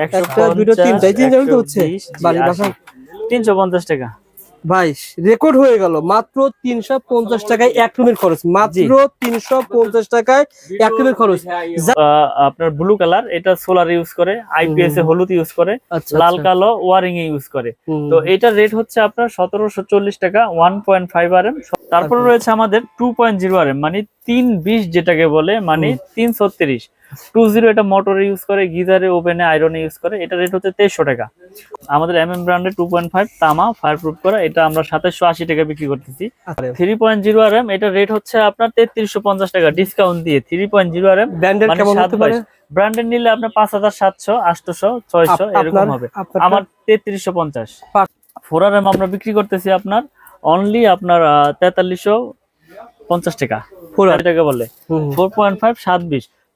একশো একটা, দুটো, তিনটা, এই তিনটা হচ্ছে। বাড়ির বাসা- তিনশো পঞ্চাশ টাকা। ভাই রেকর্ড হয়ে গেল মাত্র তিনশো পঞ্চাশ টাকায় এক রুমের খরচ মাত্র তিনশো পঞ্চাশ টাকায় এক রুমের খরচ। আহ, আপনার ব্লু কালার এটা সোলার ইউজ করে আইপিএস এ হলুদ ইউজ করে আচ্ছা লাল আচ্ছা। কালো ওয়ারিং এ ইউজ করে। তো এটার রেট হচ্ছে আপনার সতেরোশো চল্লিশ টাকা one point five R M তারপরে রয়েছে আমাদের two point zero R M মানে তিন বিশ যেটাকে বলে মানে তিন ছত্রিশ। টু জিরো এটা মোটরে ইউজ করে গিজারে ওভেনে আয়রনে ইউজ করে। এটা রেট হচ্ছে তেইশশো টাকা। আমাদের এম এম ব্র্যান্ডের টু পয়েন্ট ফাইভ তামা ফায়ার প্রুফ করা। এটা আমরা সাতাশশো আশি টাকা বিক্রি করতেছি। Three point zero R M এটা রেট হচ্ছে আপনার তেত্রিশশো পঞ্চাশ টাকা ডিসকাউন্ট দিয়ে। Three point zero R M ব্র্যান্ডের নিলে আপনার পাঁচ হাজার সাতশো আটশোশো ছয়শো এরকম হবে। আমার তেত্রিশশো পঞ্চাশ। ফোর আর এম আমরা বিক্রি করতেছি আপনার অনলি আপনার তেতাল্লিশশো পঞ্চাশ টাকা। ফোর টাকা বলে। ফোর পয়েন্ট ফাইভ সাত বিশ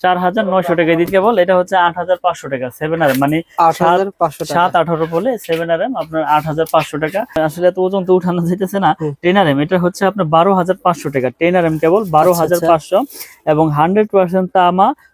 চার হাজার নয়শো টাকা দিতে বল এটা হচ্ছে আট হাজার পাঁচশো টাকা সেভেন আর মানে হাজার সাত আঠারো বলে সেভেন আর এম আপনার আট হাজার পাঁচশো টাকা আসলে এত ওজন তো উঠানো যাইতেছে না। টেন আর এম এটা হচ্ছে আপনার বারো হাজার পাঁচশো টাকা টেন আর এম কেবল বারো আচ্ছা, হাজার আচ্ছা। পাঁচশো এবং হান্ড্রেড পার্সেন্ট তামা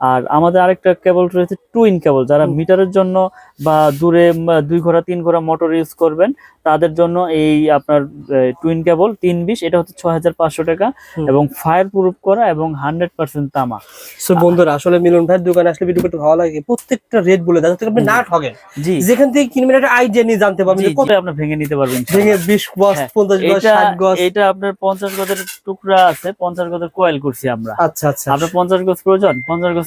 আর আমাদের আরেকটা কেবল রয়েছে টুইন কেবল যারা মিটারের জন্য বা দূরে দুই ঘোড়া তিন ঘোড়া মোটর ইউজ করবেন তাদের জন্য এই আপনার টুইন কেবল তিন বিশ এটা হচ্ছে ছয় হাজার পাঁচশো টাকা এবং ফায়ার প্রুফ করা এবং হান্ড্রেড পার্সেন্ট তামা। বন্ধুরা আসলে মিলন ভাইয়ের দোকানে আসলে ভিডিও করতে ভালো লাগে। প্রত্যেকটা রেট বলে দেয় আপনি না ঠকেন জি। যেখান থেকে কিনবেন একটা আইডিয়া নিয়ে জানতে পারবেন কত আপনি ভেঙে নিতে পারবেন ভেঙে বিশ গজ হ্যাঁ, পঞ্চাশ গজ এটা ষাট গজ। এটা আপনার পঞ্চাশ গজের টুকরা আছে পঞ্চাশ গজের কোয়েল করছি আমরা। আচ্ছা আচ্ছা। আপনার পঞ্চাশ গজ প্রয়োজন পঞ্চাশ গজ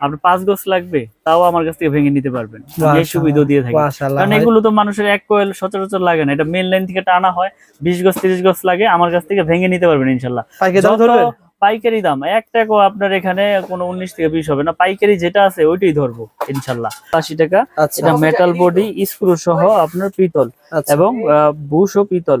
আপনার পাঁচ গজ লাগবে তাও আমার কাছ থেকে ভেঙে নিতে পারবেন। এই সুবিধা দিয়ে থাকি। কারণ এগুলো তো মানুষের এক কোয়েল সচরাচর লাগে না। এটা মেন লাইন থেকে টানা হয় বিশ গজ তিরিশ গজ লাগে আমার কাছ থেকে ভেঙে নিতে পারবেন ইনশাল্লাহ পাইকারি দাম এক টাকা আপনার এখানে কোনো উনিশ থেকে বিশ হবে না। পাইকারি যেটা আছে ওইটাই ধরবো ইনশাল্লাহ আশি টাকা। আচ্ছা। এটা মেটাল বডি স্ক্রু সহ আপনার পিতল আচ্ছা। এবং বুশ ও পিতল।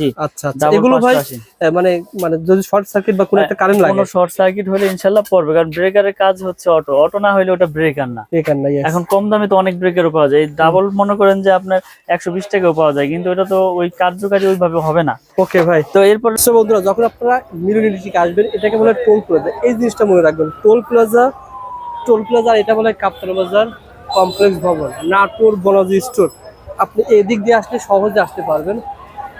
আচ্ছা আচ্ছা। ডাবল এগুলো ভাই মানে মানে যদি শর্ট সার্কিট বা কোনো একটা কারেন্ট লাগে? কোনো শর্ট সার্কিট হলে পড়বে কারণ ব্রেকারের কাজ হচ্ছে অটো অটো না হলে ওটা ব্রেকার না। এখন কম দামে তো অনেক ব্রেকারও পাওয়া যায়। ডাবল মনে করেন যে আপনার একশো বিশ টাকাও পাওয়া যায় কিন্তু এটা তো ওই কার্যকারী ওইভাবে হবে না। ওকে ভাই। তো এরপর বন্ধুরা যখন আপনারা মিউনিটিকে আসবেন এটাকে বলে টোল প্লাজা এই জিনিসটা মনে রাখবেন টোল প্লাজা টোল প্লাজা এটা বলে কাপ্তান বাজার কমপ্লেক্স ভবন নাটোর বনাজি স্টোর। আপনি এদিক দিয়ে আসলে সহজে আসতে পারবেন।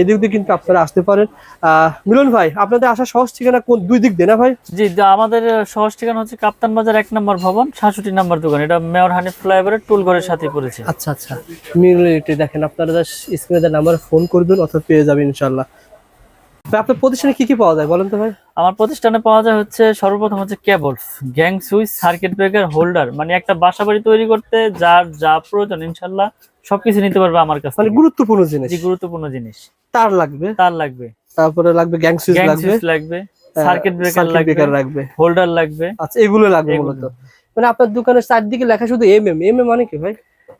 এদিক দিয়ে কিন্তু আপনারা আসতে পারেন। মিলন ভাই আপনাদের আসা সহজ ঠিকানা কোন দুই দিক দিয়ে না ভাই? জি আমাদের সহজ ঠিকানা হচ্ছে কাপ্তান বাজার এক নম্বর ভবন সাতষট্টি নম্বর দোকান। এটা মেয়র হানিফ ফ্লাইওভারের টুল ঘরের সাথে পড়েছে। আচ্ছা আচ্ছা। ইলেকট্রিক দেখেন আপনারা স্ক্রিনে নাম্বার ফোন করবেন অথবা পেয়ে যাবেন ইনশাল্লাহ আপনার প্রতিষ্ঠানে কি কি পাওয়া যায় বলেন তো ভাই? আমার প্রতিষ্ঠানে পাওয়া যায় হচ্ছে সর্বপ্রথম হচ্ছে cables gang switch circuit breaker holder মানে একটা বাসা বাড়ি তৈরি করতে যার যা প্রয়োজন ইনশাল্লাহ সবকিছু নিতে পারবে আমার কাছে মানে গুরুত্বপূর্ণ জিনিস। গুরুত্বপূর্ণ জিনিস। তার লাগবে। তার লাগবে। তারপরে লাগবে গ্যাং সুইচ গ্যাং লাগবে। লাগবে সার্কিট ব্রেকার সার্কিট লাগবে ব্রেকার লাগবে হোল্ডার লাগবে। আচ্ছা এগুলো লাগবে। মূলত। মানে আপনার দোকানের চারদিকে লেখা শুধু এম এম এম এম মানে কি ভাই?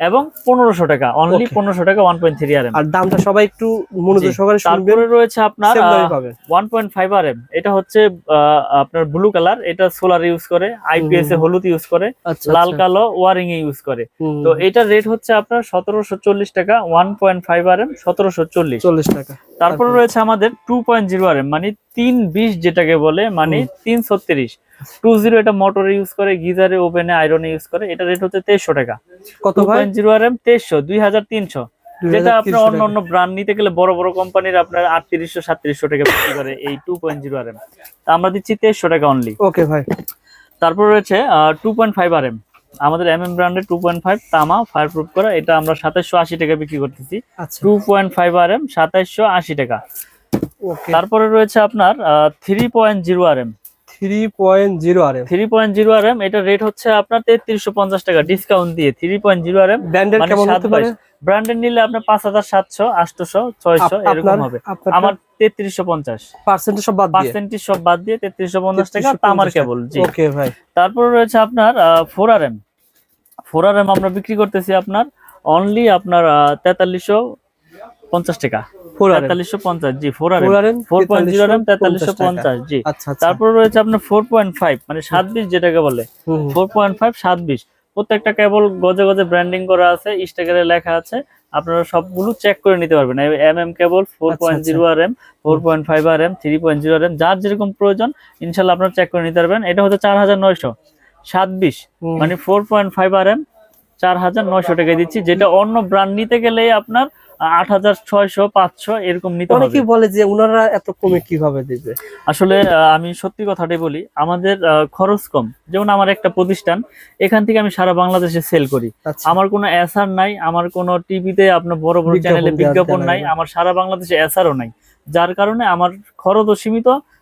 এবং পনেরোশো টাকা অনলি পনেরোশো টাকা one point three R M আর দামটা সবাই একটু মনোযোগ সহকারে তারপরে রয়েছে আপনার one point five R M এটা হচ্ছে আপনার ব্লু কালার এটা সোলার ইউজ করে আইপিএস এ হলুদ ইউজ করে আচ্ছা লাল আচ্ছা। কালো ওয়ারিং এ ইউজ করে। তো এটার রেট হচ্ছে আপনার সতেরোশো চল্লিশ টাকা one point five R M সতেরোশো চল্লিশ। চল্লিশ টাকা। তারপরে তারপরে? রয়েছে আমাদের two point zero R M মানে তিন বিশ যেটাকে বলে মানে তিন ছত্রিশ টু জিরো এটা মোটরে ইউজ করে গিজারে ওভেনে আয়রনে ইউজ করে এটা রেট হচ্ছে তেইশশো টাকা। কত ভাই? জিরো আর এম তেইশশো দুই হাজার তিনশো। যেটা আপনার অন্য অন্য ব্র্যান্ড নিতে গেলে বড় বড় কোম্পানির আপনার আটত্রিশশো সাতত্রিশশো টাকা বিক্রি করে এই two point zero R M আমরা দিচ্ছি তেইশশো টাকা অনলি ওকে ভাই। তারপর রয়েছে two point five R M আমাদের এম এম ব্র্যান্ডের টু পয়েন্ট ফাইভ তামা ফায়ার প্রুফ করা। এটা আমরা সাতাইশশো আশি টাকা বিক্রি করতেছি। Two point five R M সাতাইশশো আশি টাকা। তারপরে রয়েছে আপনার three point zero R M three point zero R M three point zero R M rate হচ্ছে আপনার তেত্রিশশো পঞ্চাশ টাকা ডিসকাউন্ট দিয়ে three point zero R M ব্র্যান্ডের কেমন হতে পারে? ব্র্যান্ডের নিলে আপনার পাঁচ হাজার সাতশো আটশোশো ছয়শো এরকম হবে। আমার তেত্রিশশো পঞ্চাশ। পার্সেন্টেজ সব বাদ পার্সেন্টেজ সব বাদ দিয়ে তেত্রিশশো পঞ্চাশ টাকা 3350 তামার কেবল জি। ওকে ভাই। তারপর রয়েছে আপনার four R M four R M আমরা বিক্রি করতেছি আপনার অনলি আপনার তেতাল্লিশশো পঞ্চাশ টাকা। ফোর আর এম তেতাল্লিশশো পঞ্চাশ জি four R four M R M four point zero R তেতাল্লিশশো পঞ্চাশ জি। রয়েছে আপনার ফোর পয়েন্ট ফাইভ মানে সাত বিশ যেটাকে বলে। হুম, হুম। ফোর পয়েন্ট ফাইভ সাত বিশ। প্রত্যেকটা কেবল গজে গজে ব্র্যান্ডিং করা আছে স্টিকারে লেখা আছে। আপনারা সবগুলো চেক করে নিতে পারবেন। M M cable four point zero R M four point five R M three point zero R M যার যেরকম প্রয়োজন ইনশাল্লাহ আপনারা চেক করে নিতে পারবেন। এটা হচ্ছে চার হাজার নয়শো। সাত বিশ মানে four point five R M চার হাজার নয়শো টাকা দিচ্ছি যেটা অন্য ব্র্যান্ড নিতে গেলে আপনার আট হাজার ছয়শো পাঁচশো এরকম নিতে হবে। অনেকেই বলে যে ওনারা এত কমে কীভাবে দিবে? আসলে আহ, আমি সত্যি কথাটাই বলি আমাদের খরচ কম। যেমন আমার একটা প্রতিষ্ঠান এখান থেকে আমি সারা বাংলাদেশে সেল করি। আচ্ছা। আমার কোনো এসআর নাই আমার কোনো টিভিতে আপনার বড় বড় চ্যানেলে বিজ্ঞাপন নাই আমার সারা বাংলাদেশে এসআরও নাই। যার কারণে আমার খরচও সীমিত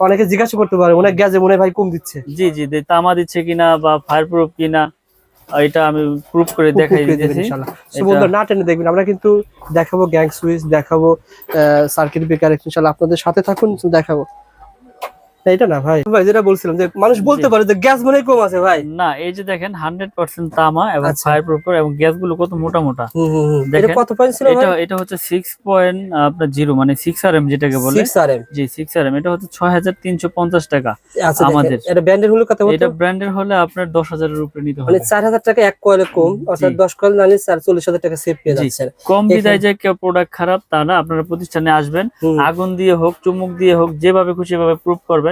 অনেকে জিজ্ঞাসা করতে পারে অনেক গ্যাসে মনে ভাই কম দিচ্ছে। জি জি তামা দিচ্ছে কিনা বা ফায়ার প্রুফ কিনা এটা আমি প্রুফ করে দেখাই দিতেছি। না টেনে দেখবেন আমরা কিন্তু দেখাবো গ্যাং সুইচ দেখাবো সার্কিট বেকার আপনাদের সাথে থাকুন দেখাবো। এটা না ভাই। ভাই যেটা বলছিলাম যে মানুষ বলতে পারে যে গ্যাস মনে কম আছে ভাই। না এই যে দেখেন হান্ড্রেড পার্সেন্ট তামা এবং আচ্ছা। ফায়ার প্রুফ এবং গ্যাসগুলো কত মোটা মোটা। এটা কত পয়েন্ট ছিল এটা এটা হচ্ছে সিক্স পয়েন্ট আপনার জিরো মানে সিক্স আর এম যেটাকে বলে। জি সিক্স আর এম এটা হচ্ছে ছয় হাজার তিনশো পঞ্চাশ টাকা আচ্ছা আমাদের। আমাদের। এটা ব্র্যান্ডের হলো কত এটা ব্র্যান্ডের হলে আপনার দশ হাজারের উপরে নিতে মানে হবে। 4000 টাকা এক কয়েলে কম অর্থাৎ। 10 কয়েল নালে 44000 টাকা সেভ পেয়ে। কম বিদায় যে কেউ প্রোডাক্ট খারাপ তা না আপনারা প্রতিষ্ঠানে আসবেন। আগুন দিয়ে হোক চুমুক দিয়ে হোক যেভাবে খুশি ভাবে প্রুফ করবেন।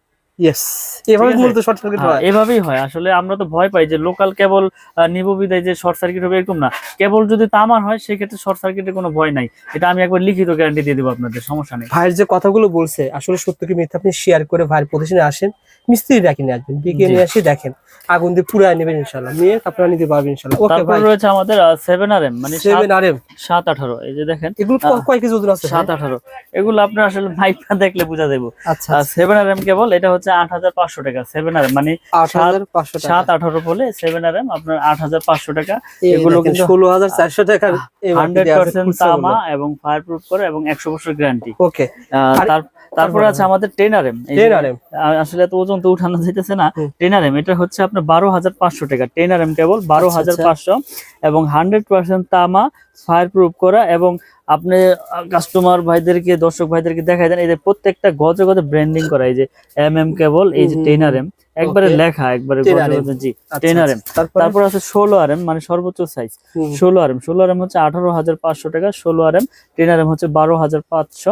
ইয়েস এভাবে মূলত শর্ট সার্কিট হ্যাঁ, হয়। এভাবেই হয়। আসলে আমরা তো ভয় পাই যে লোকাল কেবল নিব বিদায় যে শর্ট সার্কিট হবে এরকম না। কেবল যদি তামার হয় সেক্ষেত্রে শর্ট সার্কিটের কোনো ভয় নাই। এটা আমি একবার লিখিত গ্যারান্টি দিয়ে দেবো আপনাদের সমস্যা নেই। ভাইয়ের যে কথাগুলো বলছে আসলে সত্য কি মিথ্যা আপনি শেয়ার করে ভাইয়ের প্রতিষ্ঠানে আসেন মিস্ত্রি ডাকি নিয়ে আসবেন ডেকে নিয়ে আসি দেখেন। আগুন দিয়ে পুরাই নেবেন ইনশাল্লাহ নিয়ে আপনারা নিতে পারবেন ইনশাল্লাহ ওকে ভাই রয়েছে আমাদের সেভেন আর এম মানে সেভেন আর এম সাত আঠারো এই যে দেখেন। এগুলো কয় কেজি ওজন আছে এগুলো আপনার আসলে মাইকটা দেখলে বোঝা যাবে আচ্ছা সেভেন আর এম কেবল এটা হচ্ছে আট হাজার পাঁচশো টাকা সেভেন আর মানে সাত আঠারো বলে সেভেন আর এম আপনার আট হাজার পাঁচশো টাকা। এগুলো কিন্তু ষোলো হাজার চারশো টাকার হান্ড্রেড পার্সেন্ট তামা এবং ফায়ার প্রুফ করে এবং একশো বছর গ্যারান্টি ওকে তার- তারপরে আছে আমাদের ten R M ten R M আসলে এত ওজন তো উঠানো যাইতেছে না। হুম। টেন আর এম এটা হচ্ছে আপনার বারো হাজার পাঁচশো টাকা। টেন আর এম কেবল বারো আচ্ছা, হাজার আচ্ছা। পাঁচশো। এবং হান্ড্রেড পার্সেন্ট তামা ফায়ার প্রুফ করা এবং আপনি কাস্টমার ভাইদেরকে দর্শক ভাইদেরকে দেখাই দেন। এই যে প্রত্যেকটা গজে গজে ব্র্যান্ডিং করা। এই যে এম এম কেবল এই যে হুম, টেন আর এম একবারে লেখা একবারে 10 গজে RM জি আচ্ছা, 10 আচ্ছা। RM তারপর? আছে ষোলো আর এম মানে সর্বোচ্চ সাইজ ষোলো আর এম ষোলো আর এম হচ্ছে আঠারো হাজার পাঁচশো টাকা ষোলো R M ten R M হচ্ছে বারো হাজার পাঁচশো।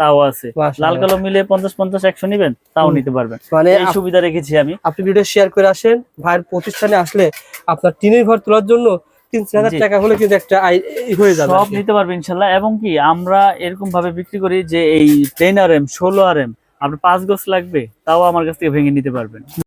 তাও আছে। লাল কালো মিলে পঞ্চাশ পঞ্চাশ একশো নিবেন তাও নিতে পারবেন। মানে এই সুবিধা রেখেছি আমি। আপনি ভিডিও শেয়ার করে আসেন ভাইয়ের প্রতিষ্ঠানে আসলে আপনার টিনের ঘর তোলার জন্য তিন চার হাজার টাকা হলে কিন্তু একটা হয়ে যাবে সব নিতে পারবে ইনশাল্লাহ। এবং কি আমরা এরকম ভাবে বিক্রি করি যে এই টেন আর এম ষোলো আর এম আপনার পাঁচ গোছ লাগবে তাও আমার কাছ থেকে ভেঙে নিতে পারবেন।